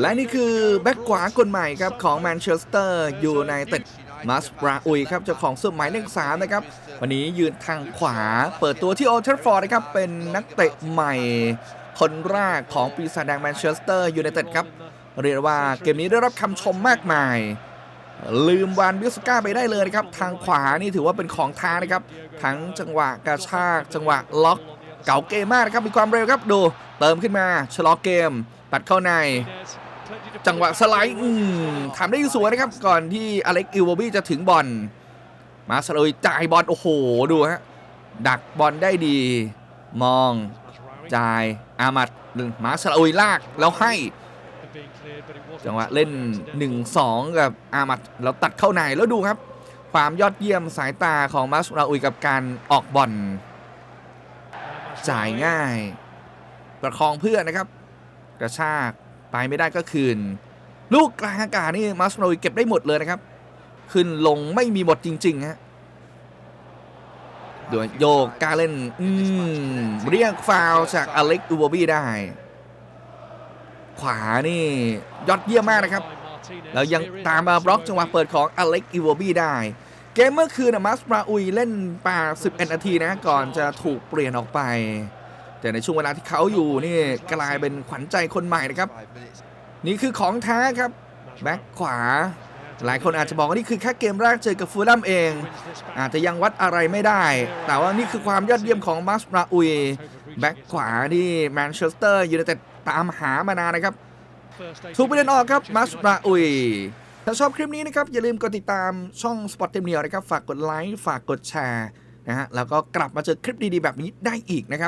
และนี่คือแบ็กขวาคนใหม่ครับของแมนเชสเตอร์ยูไนเต็ดมัสบราอุยครับเจ้าของเสื้อหมายเลขสามนะครับ วันนี้ยืนทางขวาเปิดตัวที่โอเทอร์ฟอร์ดนะครับ เป็นนักเตะใหม่ คนแรกของปีศาจแดงแมนเชสเตอร์ยูไนเต็ดครับ เรียกว่าเกมนี้ได้รับคำชมมากมาย ลืมวานบิสก้าไปได้เลยนะครับ ทางขวานี่ถือว่าเป็นของท้านะครับ ทั้งจังหวะกระชากจังหวะล็อก เก่าเกมมากนะครับมีความเร็วครับดู เติมขึ้นมาชะลอเกม ตัดเข้าใน จังหวะสไลด์ทำได้สวยนะครับ ก่อนที่อเล็กอิวบี้จะถึงบอลมาสลุยจ่ายบอลโอ้โหดูฮะดักบอลได้ดี มองจ่ายอามัดมาสลุยลากแล้วให้ จังหวะเล่น 1-2 กับอามัดแล้วตัดเข้าในแล้วดูครับ ความยอดเยี่ยมสายตาของมาสราอุยกับการออกบอลจ่ายง่าย ประคองเพื่อนนะครับ กระชากไปไม่ได้ก็คืน ลูกกลางอากาศนี่มาสราอุยเก็บได้หมดเลยนะครับ ขึ้นลงไม่มีหมดจริงๆฮะโดยโยกการเล่นอืมเรียกฟาวจากอเล็กอูโบบี้ได้ ขวานี่ยอดเยี่ยมมากนะครับ แล้วยังตามมาบล็อกจังหวะเปิดของอเล็กอีโวบี้ได้ เกมเมื่อคืนนะมัสปราอุยเล่นป่า 11 นาทีนะ ก่อนจะถูกเปลี่ยนออกไป แต่ในช่วงเวลาที่เขาอยู่นี่กลายเป็นขวัญใจคนใหม่นะครับ นี่คือของแท้ครับแบ็คขวา หลายคนอาจจะบอกว่านี่คือแค่เกมแรกเจอกับฟูลแลมเอง อาจจะยังวัดอะไรไม่ได้ แต่ว่านี่คือความยอดเยี่ยมของมัสราอุยแบ็คขวาที่แมนเชสเตอร์ยูไนเต็ดตามหามานานนะครับถูกประเด็นออกครับมัสราอุยถ้าชอบคลิปนี้นะครับ อย่าลืมกดติดตามช่องสปอตเต็มเนียวนะครับ ฝากกดไลค์ฝากกดแชร์นะฮะแล้วก็กลับมาเจอคลิปดีๆ แบบนี้ได้อีกนะครับ